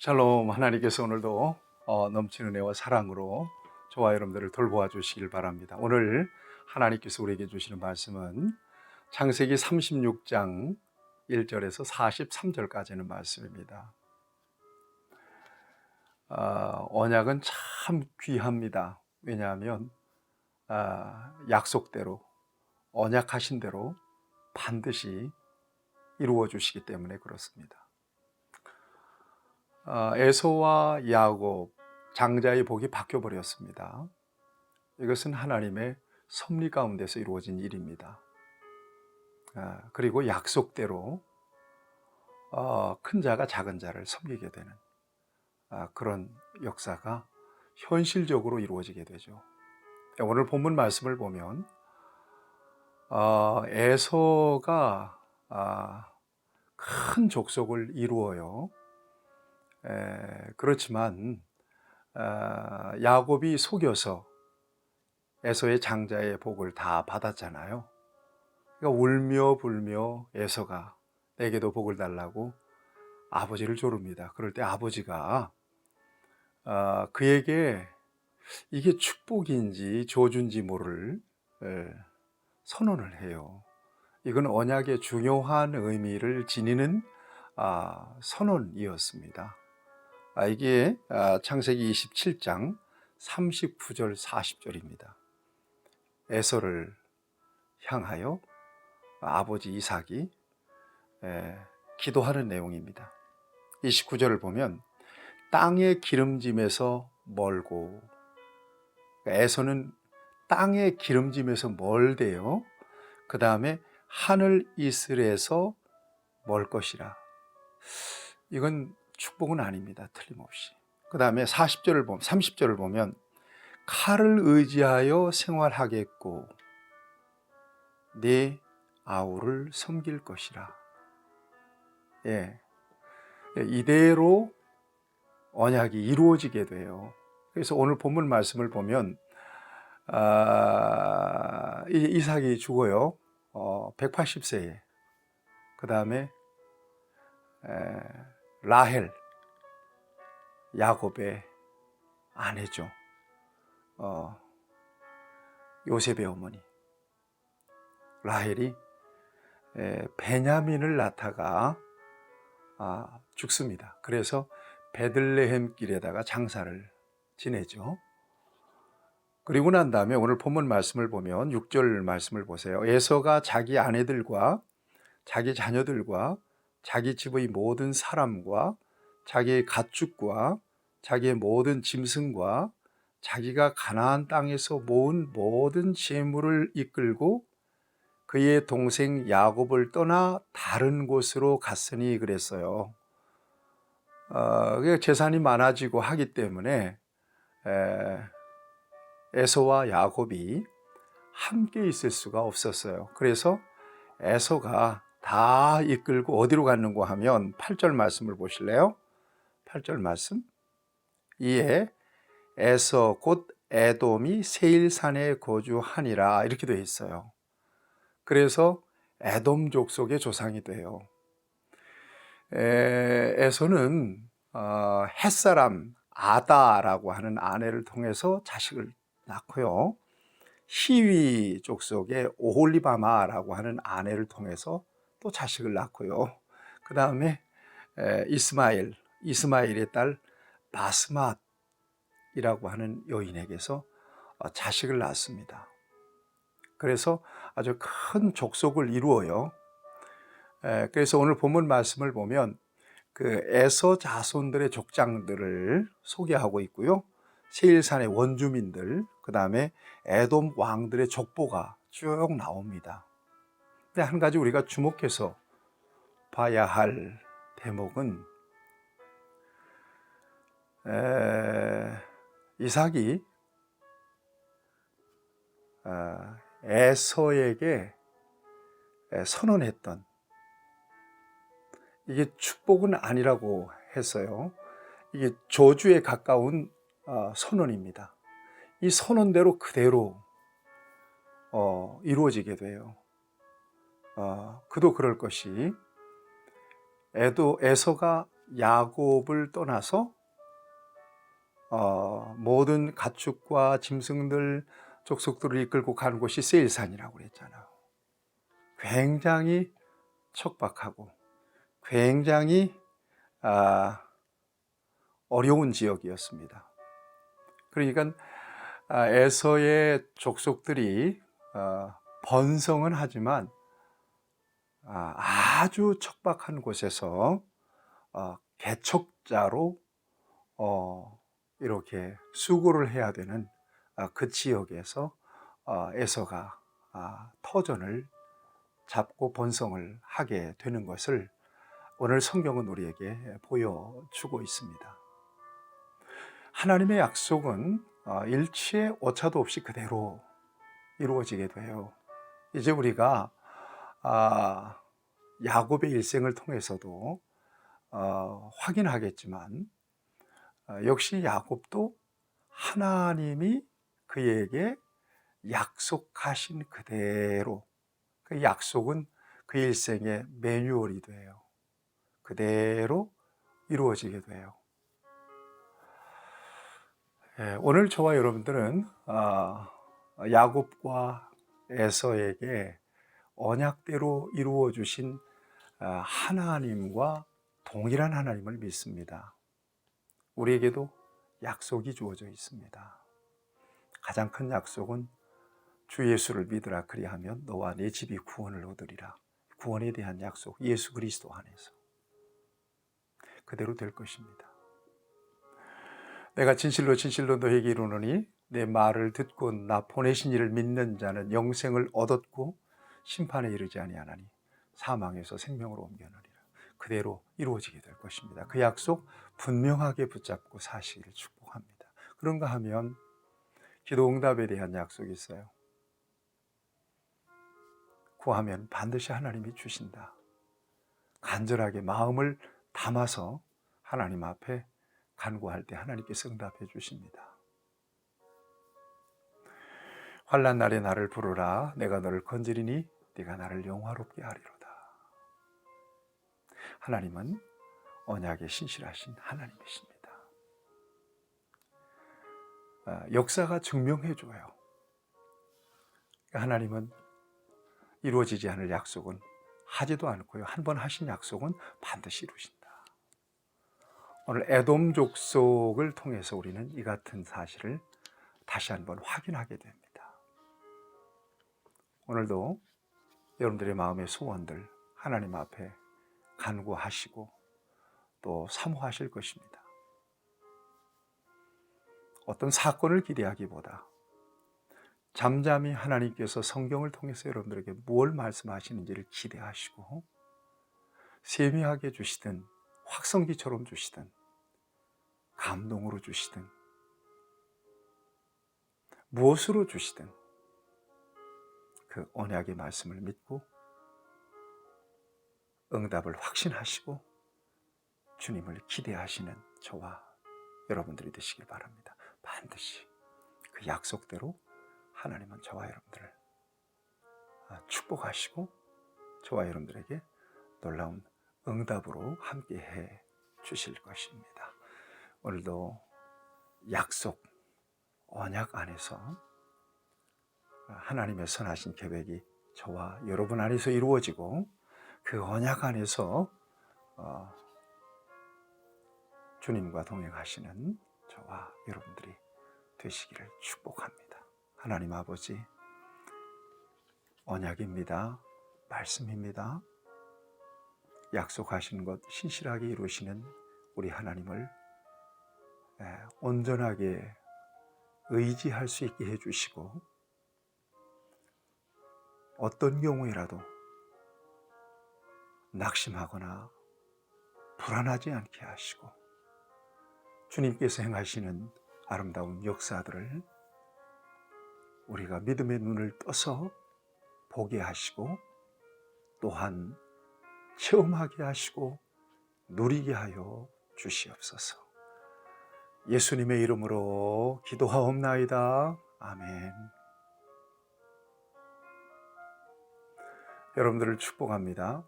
샬롬 하나님께서 오늘도 어, 넘치는 애와 사랑으로 저와 여러분들을 돌보아 주시길 바랍니다. 오늘 하나님께서 우리에게 주시는 말씀은 창세기 36장 1절에서 43절까지는 말씀입니다. 아, 언약은 참 귀합니다. 왜냐하면 아, 약속대로 언약하신 대로 반드시 이루어 주시기 때문에 그렇습니다. 아, 에서와 야곱 장자의 복이 바뀌어 버렸습니다. 이것은 하나님의 섭리 가운데서 이루어진 일입니다. 아, 그리고 약속대로 어, 큰 자가 작은 자를 섬기게 되는 아, 그런 역사가 현실적으로 이루어지게 되죠. 오늘 본문 말씀을 보면 어, 에서가 아, 큰 족속을 이루어요. 에, 그렇지만 아, 야곱이 속여서 에서의 장자의 복을 다 받았잖아요. 그러니까 울며 불며 에서가 내게도 복을 달라고 아버지를 조릅니다. 그럴 때 아버지가 아, 그에게 이게 축복인지 저주인지 모를 에, 선언을 해요. 이건 언약의 중요한 의미를 지니는 아, 선언이었습니다. 아, 이게 아, 창세기 27장 39절 40절입니다. 에서를 향하여 아버지 이삭이 에, 기도하는 내용입니다. 29절을 보면 땅의 기름짐에서 멀고 그러니까 에서는 땅의 기름짐에서 멀대요. 그 다음에 하늘 이슬에서 멀 것이라. 이건 축복은 아닙니다. 틀림없이. 그 다음에 40절을 보면, 30절을 보면 칼을 의지하여 생활하겠고 내 아우를 섬길 것이라. 예. 이대로 언약이 이루어지게 돼요. 그래서 오늘 본문 말씀을 보면 아, 이삭이 죽어요. 어, 180세에. 그 다음에 라헬, 야곱의 아내죠. 어, 요셉의 어머니. 라헬이 에, 베냐민을 낳다가 아, 죽습니다. 그래서 베들레헴 길에다가 장사를 지내죠. 그리고 난 다음에 오늘 본문 말씀을 보면 6절 말씀을 보세요. 에서가 자기 아내들과 자기 자녀들과 자기 집의 모든 사람과 자기의 가축과 자기의 모든 짐승과 자기가 가나안 땅에서 모은 모든 재물을 이끌고 그의 동생 야곱을 떠나 다른 곳으로 갔으니 그랬어요. 어, 재산이 많아지고 하기 때문에 에, 에서와 야곱이 함께 있을 수가 없었어요. 그래서 에서가 다 이끌고 어디로 갔는고 하면 8절 말씀을 보실래요? 8절 말씀. 이에 에서 곧 에돔이 세일산에 거주하니라 이렇게 되어 있어요. 그래서 에돔 족속의 조상이 돼요. 에, 에서는 어, 햇사람 아다라고 하는 아내를 통해서 자식을 낳고요. 히위 족속의 오홀리바마라고 하는 아내를 통해서 또 자식을 낳고요. 그 다음에 이스마일, 이스마일의 딸 바스맛이라고 하는 여인에게서 어, 자식을 낳습니다. 그래서 아주 큰 족속을 이루어요. 그래서 오늘 본문 말씀을 보면 그 에서 자손들의 족장들을 소개하고 있고요. 세일산의 원주민들, 그 다음에 에돔 왕들의 족보가 쭉 나옵니다. 근데 한 가지 우리가 주목해서 봐야 할 대목은 에, 이삭이 어, 에서에게 선언했던 이게 축복은 아니라고 했어요. 이게 저주에 가까운 어, 선언입니다. 이 선언대로 그대로 어, 이루어지게 돼요. 어, 그도 그럴 것이 에도 에서가 야곱을 떠나서 어, 모든 가축과 짐승들 족속들을 이끌고 가는 곳이 세일산이라고 그랬잖아요. 굉장히 척박하고 굉장히 아, 어려운 지역이었습니다. 그러니까 아, 에서의 족속들이 어, 번성은 하지만 아, 아주 척박한 곳에서 어, 개척자로 어, 이렇게 수고를 해야 되는 아, 그 지역에서 어, 에서가 아, 터전을 잡고 번성을 하게 되는 것을 오늘 성경은 우리에게 보여주고 있습니다. 하나님의 약속은 어, 일치의 오차도 없이 그대로 이루어지게 돼요. 이제 우리가 아, 야곱의 일생을 통해서도 어, 확인하겠지만 어, 역시 야곱도 하나님이 그에게 약속하신 그대로 그 약속은 그 일생의 매뉴얼이 돼요. 그대로 이루어지게 돼요. 예, 오늘 저와 여러분들은 아, 야곱과 에서에게 언약대로 이루어 주신 아, 하나님과 동일한 하나님을 믿습니다. 우리에게도 약속이 주어져 있습니다. 가장 큰 약속은 주 예수를 믿으라 그리하면 너와 내 집이 구원을 얻으리라. 구원에 대한 약속 예수 그리스도 안에서 그대로 될 것입니다. 내가 진실로 진실로 너에게 이르노니 내 말을 듣고 나 보내신 이를 믿는 자는 영생을 얻었고 심판에 이르지 아니하나니 사망에서 생명으로 옮겨나리라. 그대로 이루어지게 될 것입니다. 그 약속 분명하게 붙잡고 사시기를 축복합니다. 그런가 하면 기도 응답에 대한 약속이 있어요. 구하면 반드시 하나님이 주신다. 간절하게 마음을 담아서 하나님 앞에 간구할 때 하나님께서 응답해 주십니다. 환란 날에 나를 부르라 내가 너를 건지리니 네가 나를 영화롭게 하리로다. 하나님은 언약에 신실하신 하나님이십니다. 아, 역사가 증명해 줘요. 하나님은 이루어지지 않을 약속은 하지도 않고요. 한 번 하신 약속은 반드시 이루신다. 오늘 에돔 족속을 통해서 우리는 이 같은 사실을 다시 한번 확인하게 됩니다. 오늘도 여러분들의 마음의 소원들 하나님 앞에 간구하시고 또 사모하실 것입니다. 어떤 사건을 기대하기보다 잠잠히 하나님께서 성경을 통해서 여러분들에게 무엇 말씀하시는지를 기대하시고 세미하게 주시든 확성기처럼 주시든 감동으로 주시든 무엇으로 주시든 그 언약의 말씀을 믿고 응답을 확신하시고 주님을 기대하시는 저와 여러분들이 되시길 바랍니다. 반드시 그 약속대로 하나님은 저와 여러분들을 아, 축복하시고 저와 여러분들에게 놀라운 응답으로 함께 해 주실 것입니다. 오늘도 약속, 언약 안에서 하나님의 선하신 계획이 저와 여러분 안에서 이루어지고 그 언약 안에서 어, 주님과 동행하시는 저와 여러분들이 되시기를 축복합니다. 하나님 아버지, 언약입니다. 말씀입니다. 약속하신 것 신실하게 이루시는 우리 하나님을 온전하게 의지할 수 있게 해주시고 어떤 경우에라도 낙심하거나 불안하지 않게 하시고 주님께서 행하시는 아름다운 역사들을 우리가 믿음의 눈을 떠서 보게 하시고 또한 체험하게 하시고 누리게 하여 주시옵소서. 예수님의 이름으로 기도하옵나이다. 아멘. 여러분들을 축복합니다.